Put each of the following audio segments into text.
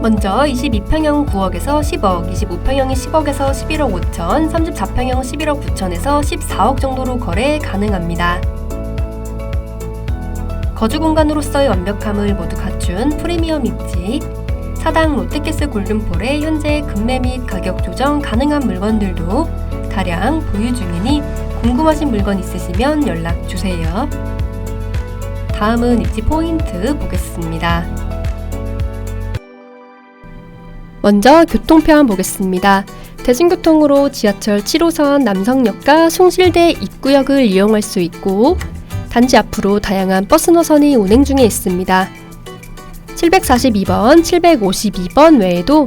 먼저 22평형 9억에서 10억, 25평형이 10억에서 11억 5천, 34평형 11억 9천에서 14억 정도로 거래 가능합니다. 거주 공간으로서의 완벽함을 모두 갖춘 프리미엄 입지, 사당 롯데캐슬 골든폴에 현재 금매 및 가격 조정 가능한 물건들도 다량 보유 중이니 궁금하신 물건 있으시면 연락 주세요. 다음은 입지 포인트 보겠습니다. 먼저 교통편 보겠습니다. 대중교통으로 지하철 7호선 남성역과 송실대 입구역을 이용할 수 있고 단지 앞으로 다양한 버스 노선이 운행 중에 있습니다. 742번, 752번 외에도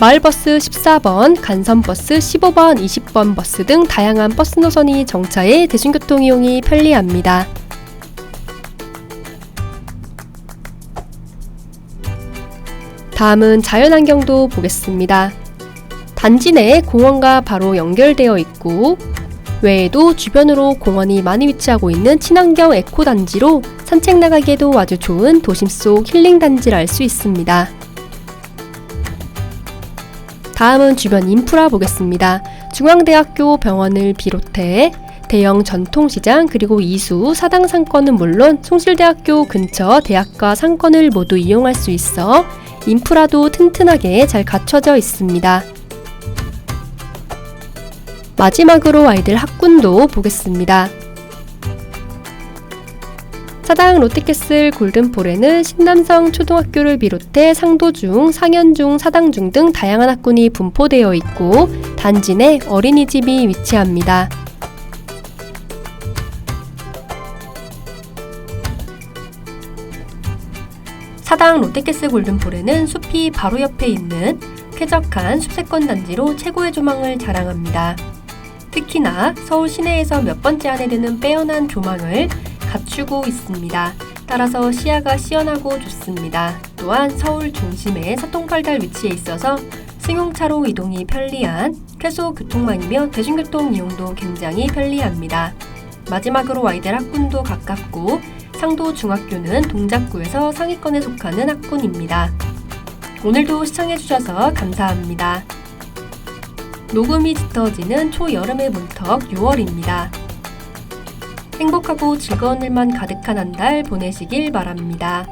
마을버스 14번, 간선버스 15번, 20번 버스 등 다양한 버스 노선이 정차해 대중교통 이용이 편리합니다. 다음은 자연환경도 보겠습니다. 단지 내 공원과 바로 연결되어 있고 외에도 주변으로 공원이 많이 위치하고 있는 친환경 에코 단지로 산책 나가기에도 아주 좋은 도심 속 힐링 단지를 알 수 있습니다. 다음은 주변 인프라 보겠습니다. 중앙대학교 병원을 비롯해 대형 전통시장 그리고 이수 사당 상권은 물론 송실대학교 근처 대학과 상권을 모두 이용할 수 있어 인프라도 튼튼하게 잘 갖춰져 있습니다. 마지막으로 아이들 학군도 보겠습니다. 사당 롯데캐슬 골든폴에는 신남성 초등학교를 비롯해 상도중, 상현중, 사당중 등 다양한 학군이 분포되어 있고 단지 내 어린이집이 위치합니다. 사당 롯데캐슬 골든폴에는 숲이 바로 옆에 있는 쾌적한 숲세권 단지로 최고의 조망을 자랑합니다. 특히나 서울 시내에서 몇 번째 안에 드는 빼어난 조망을 갖추고 있습니다. 따라서 시야가 시원하고 좋습니다. 또한 서울 중심의 사통팔달 위치에 있어서 승용차로 이동이 편리한 쾌소 교통망이며 대중교통 이용도 굉장히 편리합니다. 마지막으로 아이들 학군도 가깝고 상도 중학교는 동작구에서 상위권에 속하는 학군입니다. 오늘도 시청해주셔서 감사합니다. 녹음이 짙어지는 초여름의 문턱 6월입니다. 행복하고 즐거운 일만 가득한 한 달 보내시길 바랍니다.